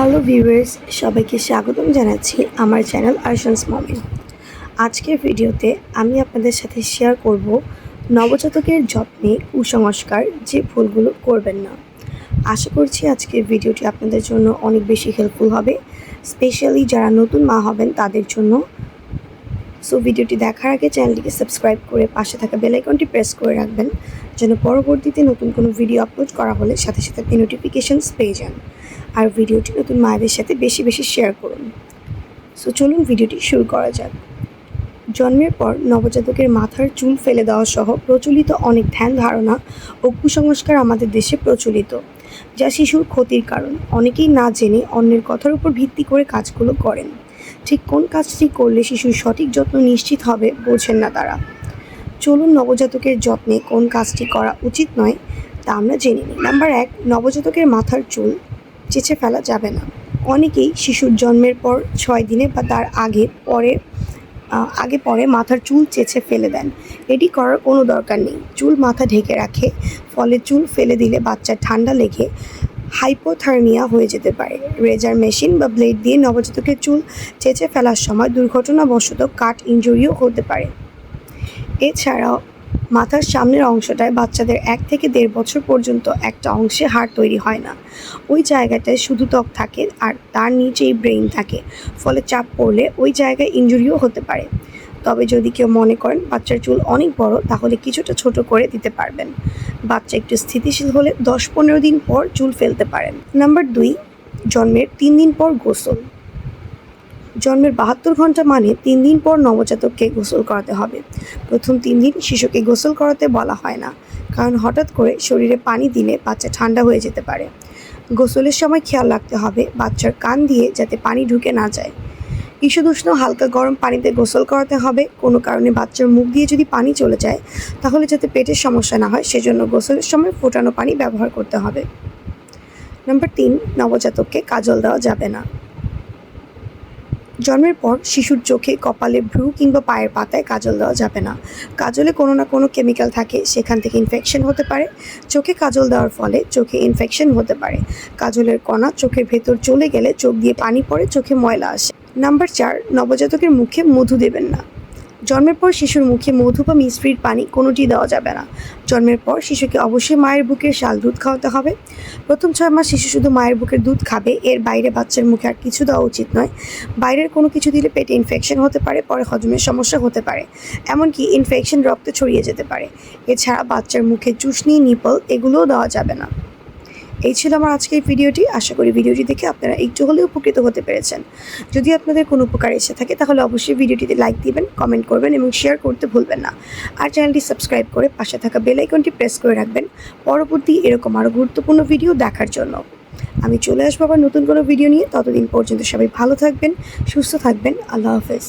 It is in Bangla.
হ্যালো ভিউয়ার্স, সবাইকে স্বাগতম জানাচ্ছি আমার চ্যানেল আরশানস মমিন আজকের ভিডিওতে আমি আপনাদের সাথে শেয়ার করব নবজাতকের যত্নে কুসংস্কার যে ভুলগুলো করবেন না। আশা করছি আজকের ভিডিওটি আপনাদের জন্য অনেক বেশি হেল্পফুল হবে স্পেশালি যারা নতুন মা হবেন তাদের জন্য। সো ভিডিওটি দেখার আগে চ্যানেলটিকে সাবস্ক্রাইব করে পাশে থাকা বেল আইকনটি প্রেস করে রাখবেন, যেন পরবর্তীতে নতুন কোনো ভিডিও আপলোড করা হলে সাথে সাথে নোটিফিকেশানস পেয়ে যান। আর ভিডিওটি নতুন মায়েদের সাথে বেশি বেশি শেয়ার করুন। সো চলুন ভিডিওটি শুরু করা যাক। জন্মের পর নবজাতকের মাথার চুল ফেলে দেওয়া সহ প্রচলিত অনেক ধ্যান ধারণা ও কুসংস্কার আমাদের দেশে প্রচলিত, যা শিশুর ক্ষতির কারণ। অনেকেই না জেনে অন্যের কথার উপর ভিত্তি করে কাজগুলো করেন। ঠিক কোন কাজটি করলে শিশুর সঠিক যত্ন নিশ্চিত হবে বোঝেন না তারা। চলুন নবজাতকের যত্নে কোন কাজটি করা উচিত নয় তা আমরা জেনে নিই। নাম্বার এক, নবজাতকের মাথার চুল চেঁচে ফেলা যাবে না। অনেকেই শিশুর জন্মের পর ছয় দিনে বা তার আগে পরে আগে পরে মাথার চুল চেঁচে ফেলে দেন। এটি করার কোনো দরকার নেই। চুল মাথা ঢেকে রাখে, ফলে চুল ফেলে দিলে বাচ্চার ঠান্ডা লেগে হাইপোথার্মিয়া হয়ে যেতে পারে। রেজার মেশিন বা ব্লেড দিয়ে নবজাতকের চুল চেঁচে ফেলার সময় দুর্ঘটনাবশত কাট ইনজুরিও হতে পারে। এছাড়াও মাথার সামনের অংশটায় বাচ্চাদের এক থেকে দেড় বছর পর্যন্ত একটা অংশে হাড় তৈরি হয় না। ওই জায়গাটায় শুধু ত্বক থাকে আর তার নিচেই ব্রেইন থাকে, ফলে চাপ পড়লে ওই জায়গায় ইনজুরিও হতে পারে। তবে যদি কেউ মনে করেন বাচ্চার চুল অনেক বড়, তাহলে কিছুটা ছোট করে দিতে পারবেন। বাচ্চা একটু স্থিতিশীল হলে দশ পনেরো দিন পর চুল ফেলতে পারেন। নাম্বার দুই, জন্মের তিন দিন পর গোসল। জন্মের বাহাত্তর ঘণ্টা মানে তিন দিন পর নবজাতককে গোসল করাতে হবে। প্রথম তিন দিন শিশুকে গোসল করাতে বলা হয় না, কারণ হঠাৎ করে শরীরে পানি দিলে বাচ্চা ঠান্ডা হয়ে যেতে পারে। গোসলের সময় খেয়াল রাখতে হবে বাচ্চার কান দিয়ে যাতে পানি ঢুকে না যায়। ঈষদুষ্ণ হালকা গরম পানিতে গোসল করাতে হবে। কোনো কারণে বাচ্চার মুখ দিয়ে যদি পানি চলে যায়, তাহলে যাতে পেটের সমস্যা না হয়, সেজন্য গোসলের সময় ফোটানো পানি ব্যবহার করতে হবে। নাম্বার তিন, নবজাতককে কাজল দেওয়া যাবে না। জন্মের পর শিশুর চোখে, কপালে, ভ্রু কিংবা পায়ের পাতায় কাজল দেওয়া যাবে না। কাজলে কোনো না কোনো কেমিক্যাল থাকে, সেখান থেকে ইনফেকশন হতে পারে। চোখে কাজল দেওয়ার ফলে চোখে ইনফেকশন হতে পারে। কাজলের কণা চোখের ভেতর চলে গেলে চোখ দিয়ে পানি পড়ে চোখে ময়লা আসে। নাম্বার চার, নবজাতকের মুখে মধু দেবেন না। জন্মের পর শিশুর মুখে মধু বা মিশ্রির পানি কোনোটি দেওয়া যাবে না। জন্মের পর শিশুকে অবশ্যই মায়ের বুকের শাল দুধ খাওয়াতে হবে। প্রথম ছয় মাস শিশু শুধু মায়ের বুকের দুধ খাবে, এর বাইরে বাচ্চার মুখে আর কিছু দেওয়া উচিত নয়। বাইরের কোনো কিছু দিলে পেটে ইনফেকশন হতে পারে, পরে হজমের সমস্যা হতে পারে। এমনকি ইনফেকশন রক্তে ছড়িয়ে যেতে পারে। এছাড়া বাচ্চার মুখে চুষনি নিপল এগুলোও দেওয়া যাবে না। এই ছিল আমার আজকের ভিডিওটি। আশা করি ভিডিওটি দেখে আপনারা একটু হলেও উপকৃত হতে পেরেছেন। যদি আপনাদের কোনো উপকার এসে থাকে, তাহলে অবশ্যই ভিডিওটিতে লাইক দিবেন কমেন্ট করবেন এবং শেয়ার করতে ভুলবেন না। আর চ্যানেলটি সাবস্ক্রাইব করে পাশে থাকা বেল আইকনটি প্রেস করে রাখবেন। পরবর্তী এরকম আরও গুরুত্বপূর্ণ ভিডিও দেখার জন্য। আমি চলে আসব আবার নতুন কোনো ভিডিও নিয়ে। ততদিন পর্যন্ত সবাই ভালো থাকবেন, সুস্থ থাকবেন। আল্লাহ হাফেজ।